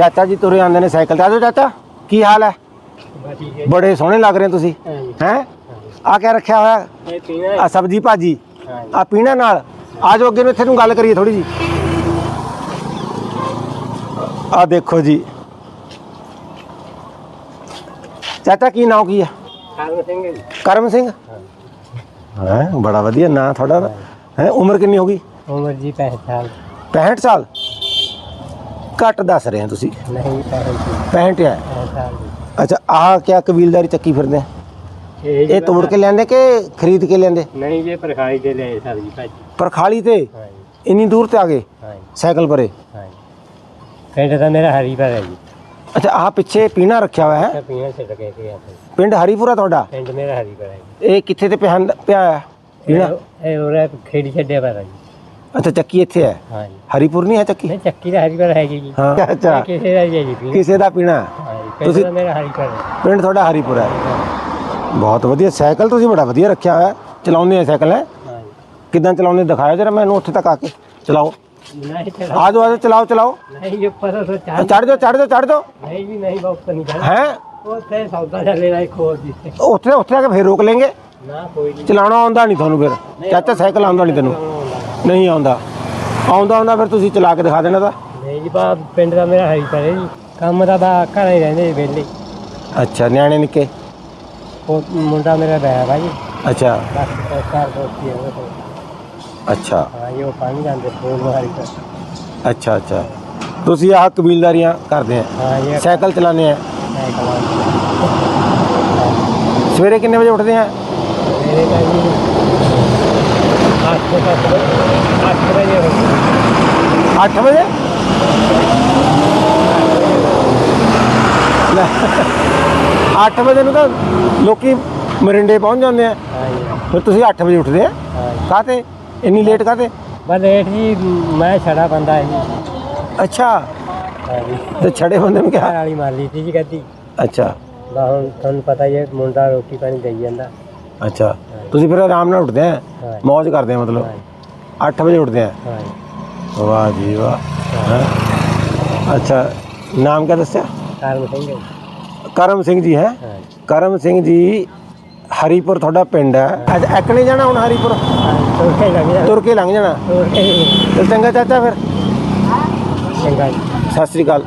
ਚਾਚਾ ਜੀ ਤੁਰੇ ਆਉਂਦੇ ਨੇ ਸਾਈਕਲ ਤੇ ਆਜੋ ਚਾਚਾ ਕੀ ਹਾਲ ਹੈ ਬਸ ਠੀਕ ਹੈ ਬੜੇ ਸੋਹਣੇ ਲੱਗ ਰਹੇ ਹੋ ਤੁਸੀਂ ਹਾਂਜੀ ਹੈ ਆ ਕਿਆ ਰੱਖਿਆ ਹੋਇਆ ਇਹ ਪੀਣਾ ਆ ਸਬਜੀ ਭਾਜੀ ਹਾਂਜੀ ਆ ਪੀਣਾ ਨਾਲ ਆਜੋ ਅੱਗੇ ਨੂੰ ਇੱਥੇ ਨੂੰ ਗੱਲ ਕਰੀਏ ਥੋੜੀ ਜੀ ਆ ਦੇਖੋ ਜੀ ਚਾਚਾ ਕੀ ਨਾਮ ਕੀ ਹੈ ਕਾਰਨ ਸਿੰਘ ਜੀ ਕਰਮ ਸਿੰਘ ਹੈ ਬੜਾ ਵਧੀਆ ਨਾਂ ਤੁਹਾਡਾ। ਹੈ ਉਮਰ ਕਿੰਨੀ ਹੋ ਗਈ? ਉਮਰ ਜੀ 65 ਸਾਲ। 65 ਸਾਲ? ਘੱਟ ਦੱਸ ਰਹੇ ਹੋ ਤੁਸੀਂ? ਨਹੀਂ 65 ਜੀ 65 ਹੈ? 65 ਸਾਲ ਜੀ। ਅੱਛਾ ਆਹ ਕਿਆ ਕਬੀਲਦਾਰੀ ਚੱਕੀ ਫਿਰਦੇ ਆ? ਇਹ ਜੀ ਤੋੜ ਕੇ ਲੈਂਦੇ ਕਿ ਖਰੀਦ ਕੇ ਲੈਂਦੇ ਨਹੀਂ ਜੀ ਪਰਖਾਈ ਦੇ ਲੈ ਸਬਜੀ ਭਾਜੀ ਪਰ ਖਾਲੀ ਤੇ? ਹਾਂਜੀ। ਇੰਨੀ ਦੂਰ ਤੇ ਆ ਗਏ? ਹਾਂਜੀ। ਸਾਈਕਲ ਪਰੇ? ਹਾਂਜੀ। ਪਿੰਡ ਦਾ ਮੇਰਾ ਹਰੀ ਪਰ ਹੈ ਜੀ। ਅੱਛਾ ਆਹ ਪਿੱਛੇ ਪੀਣਾ ਰੱਖਿਆ ਹੋਇਆ ਹੈ? ਪੀਣਾ ਛੱਡ ਕੇ ਗਿਆ ਸੀ ਪਿੰਡ ਹਰੀਪੁਰਾ ਤੁਹਾਡਾ? ਪਿੰਡ ਮੇਰਾ ਹਰੀ ਪਰ ਹੈ ਜੀ। ਇਹ ਕਿੱਥੇ ਤੇ ਪਿਆ ਪਿਆ ਹੈ ਪੀਣਾ? ਇਹ- ਇਹ ਉਰੇ ਖੇੜੀ ਛੱਡਿਆ ਪਰ ਹੈ ਜੀ। ਅੱਛਾ ਚੱਕੀ ਇੱਥੇ ਹੈ? ਹਾਂਜੀ। ਹਰੀਪੁਰ ਨਹੀਂ ਹੈ ਚੱਕੀ? ਨਹੀਂ ਚੱਕੀ ਦਾ ਹਰੀ ਪਰ ਹੈਗੀ ਜੀ। ਹਾਂ। ਅੱਛਾ। ਕਿਸੇ ਦਾ ਜੀ ਜੀ ਪੀਣਾ। ਕਿਸੇ ਦਾ ਪੀਣਾ? ਹੈ। ਤੁਸੀਂ- ਮੇਰਾ ਹਰੀ ਪਰ ਹੈ। ਪਿੰਡ ਤੁਹਾਡਾ ਹਰੀਪੁਰਾ ਹੈ? ਬਹੁਤ ਵਧੀਆ। ਸਾਈਕਲ ਤੁਸੀਂ ਬੜਾ ਵਧੀਆ ਰੱਖਿਆ ਹੋਇਆ। ਹੈ। ਚਲਾਉਂਦੇ ਆ ਸਾਈਕਲ ਹੈ? ਹਾਂਜੀ। ਕਿਦਾਂ ਚਲਾਉਂਦੇ? ਦਿਖਾਓ ਜਰਾ ਮੈਨੂੰ ਉੱਥੇ ਤੱਕ ਆ ਕੇ। ਚਲਾਓ। ਨਹੀਂ ਚਲਾ ਆ ਜਾਓ ਆ ਜਾਓ ਚਲਾਓ ਚਲਾਓ। ਨਹੀਂ ਉੱਪਰ ਤੋਂ ਚਾਹ ਚੜ ਜਾਓ ਚੜ ਜਾਓ ਚੜ ਜਾਓ। ਨਹੀਂ ਜੀ ਨਹੀਂ ਬਹੁਤ ਨਹੀਂ ਜਾਣਾ ਹੈ? ਉੱਥੇ ਸੌਦਾ ਚੱਲੇ ਦਾ ਖੋਲ ਦੀ ਉੱਥੇ ਉੱਥੇ ਆ ਕੇ ਫੇਰ ਰੋਕ ਲੈਂਗੇ ਨਾ ਕੋਈ ਨਹੀਂ। ਚਲਾਉਣਾ ਆਉਂਦਾ ਨਹੀਂ ਤੁਹਾਨੂੰ ਫਿਰ। ਚਾਚਾ ਸਾਈਕਲ ਆਉਂਦਾ ਨਹੀਂ ਤੈਨੂੰ। ਨਹੀਂ ਆਉਂਦਾ। ਆਉਂਦਾ ਆਉਂਦਾ ਫਿਰ ਤੁਸੀਂ ਚਲਾ ਕੇ ਦਿਖਾ ਦੇਣਾ ਤਾਂ। ਨਹੀਂ ਜੀ ਬਾ ਪਿੰਡ ਦਾ ਮੇਰਾ ਹਰੀ ਪਰੇ ਜੀ ਕੰਮ ਦਾ ਬਾ ਘਰੇ ਹੀ ਰਹਿੰਦੇ ਜੀ ਵਿਹਲੇ। ਅੱਛਾ ਨਿਆਣੇ ਨਿੱਕੇ? ਉਹ ਮੁੰਡਾ ਮੇਰਾ ਵਾ ਜੀ। ਅੱਛਾ। ਬਸ ਚਾਰ ਦੋਸਤੀ ਹੈ ਉਹਦੇ ਕੋਲ। ਅੱਛਾ। ਹਾਂ ਜੀ ਉਹ ਪਾਣੀ ਜਾਂਦੇ ਫੋਨ ਹਰੀ ਪਰ ਅੱਛਾ ਅੱਛਾ। ਤੁਸੀਂ ਆਹ ਕਬੀਲਦਾਰੀਆਂ ਕਰਦੇ ਆ? ਹਾਂ ਜੀ। ਸਾਈਕਲ ਚਲਾਉਂਦੇ ਆ? ਸਵੇਰੇ ਕਿੰਨੇ ਵਜੇ ਉੱਠਦੇ ਆ? ਮੇਰੇ ਤਾਂ ਜੀ 8 ਵਜੇ? ਲੈ 8 ਵਜੇ ਨੂੰ ਤਾਂ ਲੋਕੀ ਮਰਿੰਡੇ ਪਹੁੰਚ ਜਾਂਦੇ ਆ। ਫਿਰ ਤੁਸੀਂ 8 ਵਜੇ ਉੱਠਦੇ ਆ। ਕਾਤੇ ਇੰਨੀ ਲੇਟ ਕਾਤੇ ਬਸ ਲੇਟ ਜੀ ਮੈਂ ਛੜਾ ਬੰਦਾ ਹੈ ਜੀ ਅੱਛਾ ਤੇ ਛੜੇ ਬੰਦੇ ਨੂੰ ਕਿਹਾ? ਵਾਲੀ ਮਾਰ ਲਈ ਸੀ ਜੀ ਕਦੀ ਅੱਛਾ। ਹੁਣ ਤੁਹਾਨੂੰ ਪਤਾ ਹੀ ਹੈ ਮੁੰਡਾ ਰੋਟੀ ਪਾਣੀ ਦੇਈ ਜਾਂਦਾ। ਅੱਛਾ। ਤੁਸੀਂ ਫਿਰ ਆਰਾਮ ਨਾਲ ਉੱਠਦੇ ਆ? ਹਾਂ ਮौज ਕਰਦੇ ਆ ਮਤਲਬ? ਹਾਂ 8 ਵਜੇ ਉੱਠਦੇ ਆ? ਹਾਂ ਵਾਹ ਜੀ ਵਾਹ। ਹੈਂ? ਅੱਛਾ ਨਾਮ ਕਿਆ ਦੱਸਿਆ? ਕਾਰਨ ਸਿੰਘ। ਕਰਮ ਸਿੰਘ ਜੀ ਹੈ? ਕਰਮ ਸਿੰਘ ਜੀ ਹਰੀਪੁਰ ਤੁਹਾਡਾ ਪਿੰਡ ਹੈ। ਅੱਜ ਐਕਣੇ ਜਾਣਾ ਹੁਣ ਹਰੀਪੁਰ? ਤੁਰ ਕੇ ਲੱਗ ਜਾ ਤੁਰ ਕੇ ਲੰਘ ਜਾਣਾ। ਤੁਰ ਕੇ ਚਲ ਚੰਗਾ ਚਾਚਾ ਫਿਰ। ਚੰਗਾ ਜੀ। ਸਤਿ ਸ੍ਰੀ ਅਕਾਲ।